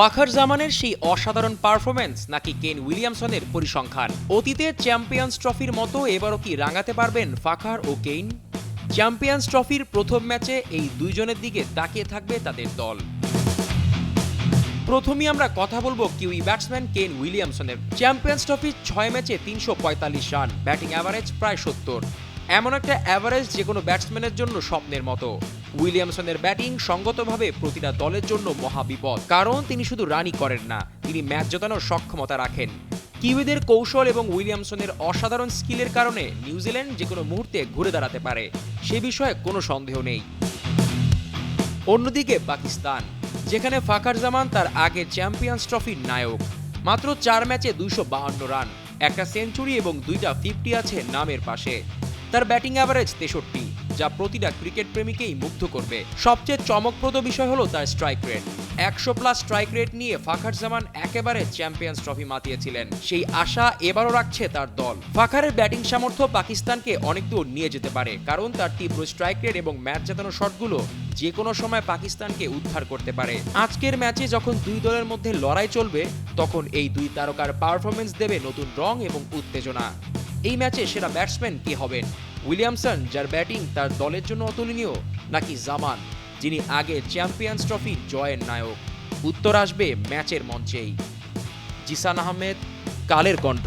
ফাখার জামানের সেই অসাধারণ পারফরমেন্স নাকি কেন উইলিয়ামসনের পরিসংখ্যান? অতীতে চ্যাম্পিয়ন্স ট্রফির মতো এবারও কি রাঙাতে পারবেন ফাখার ও কেইন? চ্যাম্পিয়ন্স ট্রফির প্রথম ম্যাচে এই দুইজনের দিকে তাকিয়ে থাকবে তাদের দল। প্রথমেই আমরা কথা বলব কিউই ব্যাটসম্যান কেন উইলিয়ামসনের। চ্যাম্পিয়ন্স ট্রফির ছয় ম্যাচে তিনশো পঁয়তাল্লিশ রান, ব্যাটিং অ্যাভারেজ প্রায় সত্তর। এমন একটা অ্যাভারেজ যে কোনো ব্যাটসম্যানের জন্য স্বপ্নের মতো। উইলিয়ামসনের ব্যাটিং সঙ্গতভাবে প্রতিটা দলের জন্য মহাবিপদ কারণ তিনি শুধু রানই করেন না, তিনি ম্যাচ জেতানোর সক্ষমতা রাখেন। কিউইদের কৌশল এবং উইলিয়ামসনের অসাধারণ স্কিলের কারণে নিউজিল্যান্ড যে কোনো মুহূর্তে ঘুরে দাঁড়াতে পারে, সে বিষয়ে কোনো সন্দেহ নেই। অন্যদিকে পাকিস্তান, যেখানে ফাখার জামান তার আগে চ্যাম্পিয়ন্স ট্রফির নায়ক। মাত্র চার ম্যাচে দুইশো বাহান্ন রান, একটা সেঞ্চুরি এবং দুইটা ফিফটি আছে নামের পাশে। তার ব্যাটিং অ্যাভারেজ তেষট্টি, যা প্রতিটা ক্রিকেট প্রেমীকেই মুগ্ধ করবে। সবচেয়ে চমকপ্রদ বিষয় হলো তার স্ট্রাইক রেট একশো প্লাস স্ট্রাইক রেট নিয়ে ফাখার জামান একেবারে চ্যাম্পিয়ন্স ট্রফি মাতিয়েছিলেন। সেই আশা এবারও রাখছে তার দল। ফাখারের ব্যাটিং সামর্থ্য পাকিস্তানকে অনেক দূর নিয়ে যেতে পারে, কারণ তার তীব্র স্ট্রাইক রেট এবং ম্যাচ জেতানোর শটগুলো যে কোনো সময় পাকিস্তানকে উদ্ধার করতে পারে। আজকের ম্যাচে যখন দুই দলের মধ্যে লড়াই চলবে, তখন এই দুই তারকার পারফরমেন্স দেবে নতুন রং এবং উত্তেজনা। এই ম্যাচে সেরা ব্যাটসম্যান কে হবেন? উইলিয়ামসন, যার ব্যাটিং তার দলের জন্য অতুলনীয়, নাকি জামান, যিনি আগে চ্যাম্পিয়ন্স ট্রফি জয়ের নায়ক? উত্তর আসবে ম্যাচের মঞ্চেই। জিসান আহমেদ, কালের কণ্ঠ।